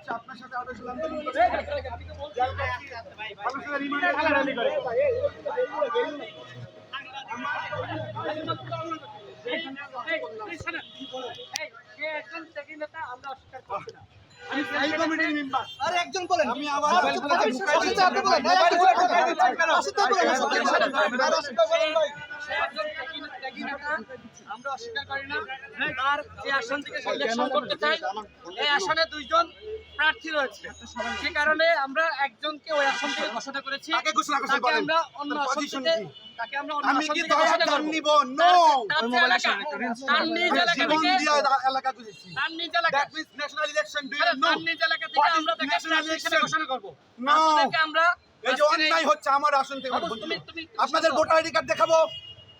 আচ্ছা আপনার সাথে আদেশ আন্দোলন করে আপনার সাথে রিমান্ডে র্যালি করে এই কমিটির একজন বলেন। আমি আবার অসিত আপনি বলেন না, একজন। আমরা অস্বীকার করি না। তার যে আসন থেকে করতে চাই এই আসনে দুইজন প্রার্থী রয়েছে। সে কারণে আমরা একজনকে ওই আসন থেকে ঘোষণা করেছি। তাকে আমরা অন্য আসন থেকে তাকে আমরা অন্য আসন থেকে ঘোষণা করব। নো তার যে এলাকা, তার নিজ এলাকা থেকে এলাকা বুঝেছি তার নিজ এলাকা that means national election do you তার নিজ এলাকা থেকে আমরা তাকে national প্রার্থী ঘোষণা করব। No. আমরা এই যে অন্যায় হচ্ছে আমার আসন থেকে বাবু, বঞ্চিত। তুমি- তুমি- আপনাদের ভোটার আইডি কার্ড দেখাবো।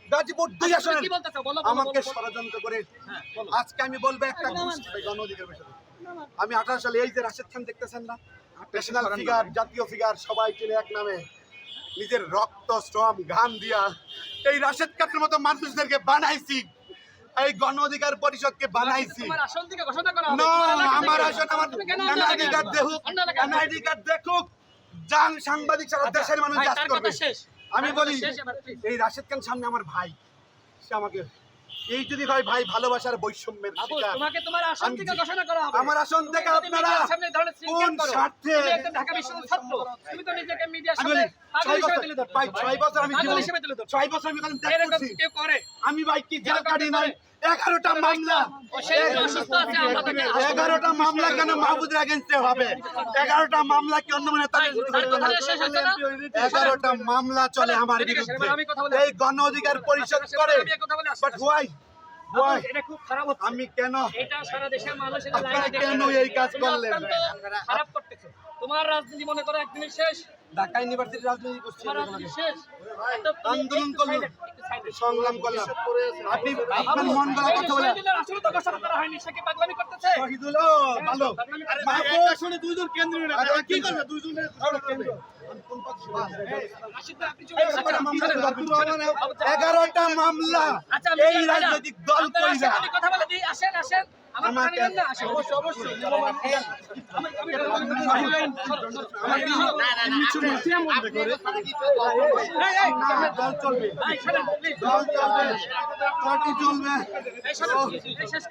গাজীপুর দুই আচ্ছা? বলো, বলো, আমাকে। ষড়যন্ত্র করে হ্যাঁ, আজকে আমি বলব একটা গণ অধিকার বিষয়ে। আমি আঠারো সালে এই যে রাশেদ খান দেখতেছেন না? ন্যাশনাল ফিগার জাতীয় ফিগার সবাই চলে এক নামে। নিজের রক্ত শ্রম ঘাম দিয়া এই রাশেদ খানের মতো মানুষদেরকে বানাইছি। এই গণ অধিকার পরিষদকে বানাইছি। আমার আসন আমার এনআইডি কার্ড দেখুক এনআইডি কার্ড দেখুক যান সাংবাদিক সারা আচ্ছা, দেশের মানুষ আমি বলি। এই রাশেদ খান সামনে আমার ভাই সে আমাকে এই যদি হয় ভাই ভালোবাসার বৈষম্যের তোমাকে তোমার আসন থেকে ঘোষণা করা হবে। আমার আসন থেকে আপনারা কোন স্বার্থে? ঢাকা বিশ্ববিদ্যালয়ের ছাত্র, তুমি তো নিজেকে মিডিয়ার আমি সামনে ছয় বছর- ভাই, ছয় বছর আমি জীবন- বছর আমি কেউ করে। আমি ভাই কি জেল কাটি নাই। এগারোটা মামলা। এগারোটা মামলা কেন মাহবুদের এগেনস্টে হবে? এগারোটা মামলা কি অন্য মানে? এগারোটা মামলা চলে আমার বিরুদ্ধে। আমি এই গণ অধিকার পরিষদ করে। আমি বাট হোয়াই হচ্ছে। আমি কেন? এটা সারা দেশের মানুষ এটা আপনারা কেন এই কাজ করলেন? খারাপ করতেছো। তোমার রাজনীতি মনে করো একদিনই শেষ? ঢাকা ইউনিভার্সিটি রাজনীতি করছি তোমার রাজনীতি শেষ? আন্দোলন করল। করলাম। সংগ্রাম করলাম আপনি আপনার মন গলা কথা বলেন শহীদুলের আসলে তো ঘোষণা করা হয়নি সে কি পাগলামি করতেছে? শহীদুল ভালো। আরে দুইজন কেন্দ্রীয় নেতা। কি করবে? দুইজন কেন্দ্র আপনি। এগারোটা মামলা। আচ্ছা, এই রাজনৈতিক দল কথা বলে দিই আসেন আসেন। আমার আমাকে- কানে নেন না আসেন অবশ্যই অবশ্যই দল চলবে। ভাই শোনেন প্লিজ দল চলবে। পার্টি চলবে। এই শোনেন এই শেষ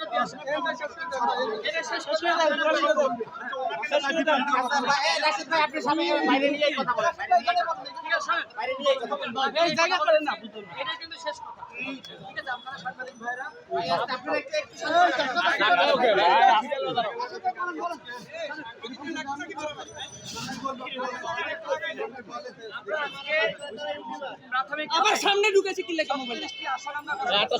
আবার সামনে ঢুকেছে কি লেখা মোবাইল? আসন আমরা আটটা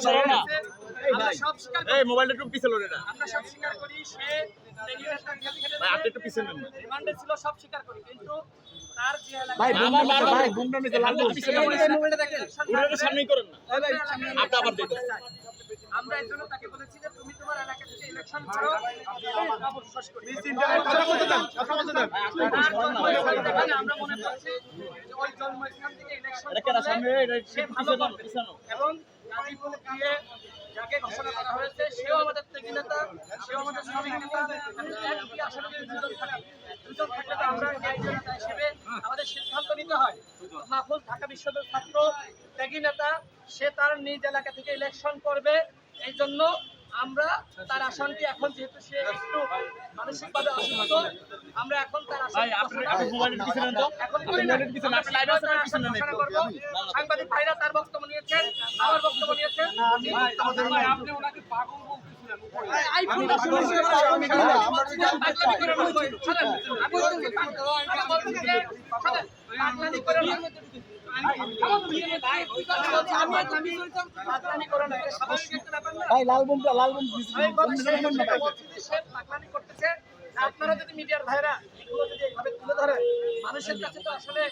সরো না, এই মোবাইলটা একটু লোড এটা। আমরা সব স্বীকার করি সে ভাই আপনি একটু পিছনে নেন। রিমান্ডে ছিল সব স্বীকার করি। কিন্তু তার যে এলাকা আমার বারবার ভাই বুমটা নিতে লাগল পিছনে মোবাইলটা দেখেন। ওটা একটু করেন না। আপনি আবার দিতে আমরা এর জন্য তাকে বলেছি যে তুমি তোমার এলাকা থেকে ইলেকশন করো খবর শেষ করি। কথা বলতে দেন কথা বলতে দেন। তার জন্মস্থান যেখানে আমরা মনে করছি যে ওই জন্মস্থান থেকে ইলেকশন এটা কেন? সামনে এটা সে ভালো পিছনে করবে। পিছনে এবং গাজীপুর দিয়ে ঘোষণা করা হয়েছে, সেও আমাদের ত্যাগী নেতা, সেও আমাদের শ্রমিক নেতা নেতা হিসেবে আমাদের সিদ্ধান্ত নিতে হয়। ছাত্র, ত্যাগী নেতা, সে তার নিজ এলাকা থেকে ইলেকশন করবে, এই জন্য আমরা তার আসনটি এখন যেহেতু সে একটু মানসিকভাবে অসুস্থ আমরা এখন তার আসন। সাংবাদিক ভাইরা তার বক্তব্য নিয়েছেন আমার বক্তব্য নিয়েছেন। ভাই, আপনি ওনাকে পাগল আমি আমি আমি। আমি- আমি আমি। ভাই লাল বোমটা লাল বোম আমি করতেছে। আপনারা যদি মিডিয়ার ভাইরা এগুলো যদি এইভাবে তুলে ধরে মানুষের কাছে তো আসলে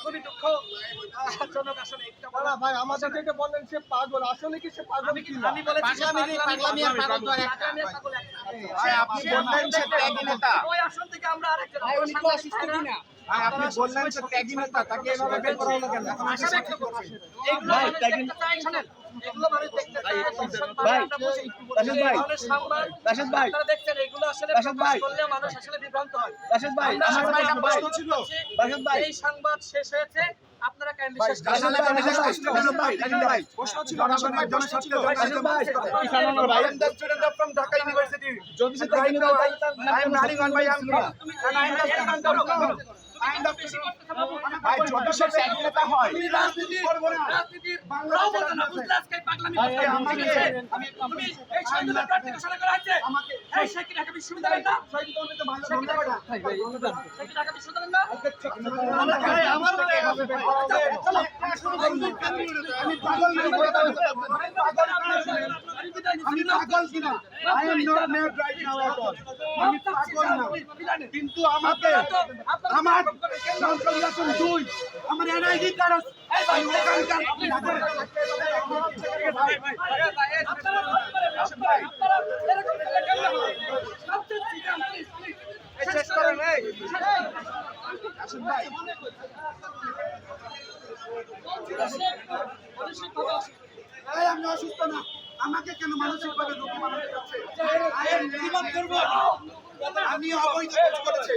খুবই দুঃখজনক আসলে একটা বলা ভাই আমাদের থেকে বলেন সে পাগল আসলে কি সে পাগল আমি আমি বলেছি যে পাগলামি আর পাগল তো একটা ভাই আপনি বললেন সে ত্যাগী নেতা ওই আসন থেকে আমরা আরেকজন ভাই উনি তো অসুস্থ কিনা আপনি বললেন যে ত্যাগী নেতা তাকে এভাবে বের করা হলো কেন এখন আপনি সাক্ষী করছেন। ভাই, মানুষ দেখেন- দেখতে চায়, শোনেন, এগুলো মানুষ দেখতে চায়, ভাই, রাশেদ ভাই, রাশেদ ভাই, আপনারা দেখছেন, এগুলো আসলে রাশেদ ভাই। করলে মানুষ আসলে বিভ্রান্ত হয়। রাশেদ ভাই আমার সবাই প্রশ্ন প্রশ্ন ছিল রাশেদ ভাই এই সংবাদ শেষ হয়েছে আপনারা কাইন্ডলি শেষ করুন। রাশেদ ভাই, রাশেদ ভাই, প্রশ্ন ছিল জনগণের জনস্বার্থে রাশেদ ভাই, ইসানুর ভাই, I am the student of from Dhaka University. যদি সে Right now, I, I am running on my own ছিল না। feet. And I ভাই, যদি সে ত্যাগী নেতা হয়, তুমি রাজনীতির রাজনীতির রাও বলতো না, বুঝলে আজকে পাগলামি ভাই, আমাকে- ঠিক তুমি এই স্বাধীনতা প্রার্থী ঘোষণা করা হয়েছে আমাকে এই সে ঢাকা বিশ্ববিদ্যালয় না শহীদ কর্মীতে ভালো ধন্যবাদ। সে কি ঢাকা বিশ্ববিদ্যালয় না ভাই, আমার মনে হয় ভাই, চলো, আমি পাগল না, আমি পাগল কিনা I am not mad right now at all. আমি পাগল না কিন্তু আমাকে আমার সংসদ দুই আমার এনআইডি কার্ড আমি ওখানকার শেষ করেন এই এই, আমি অসুস্থ না আমাকে কেন মানসিক ভাবে রোগী বানাতে যাচ্ছে? আমি অবৈধ কাজ করেছি।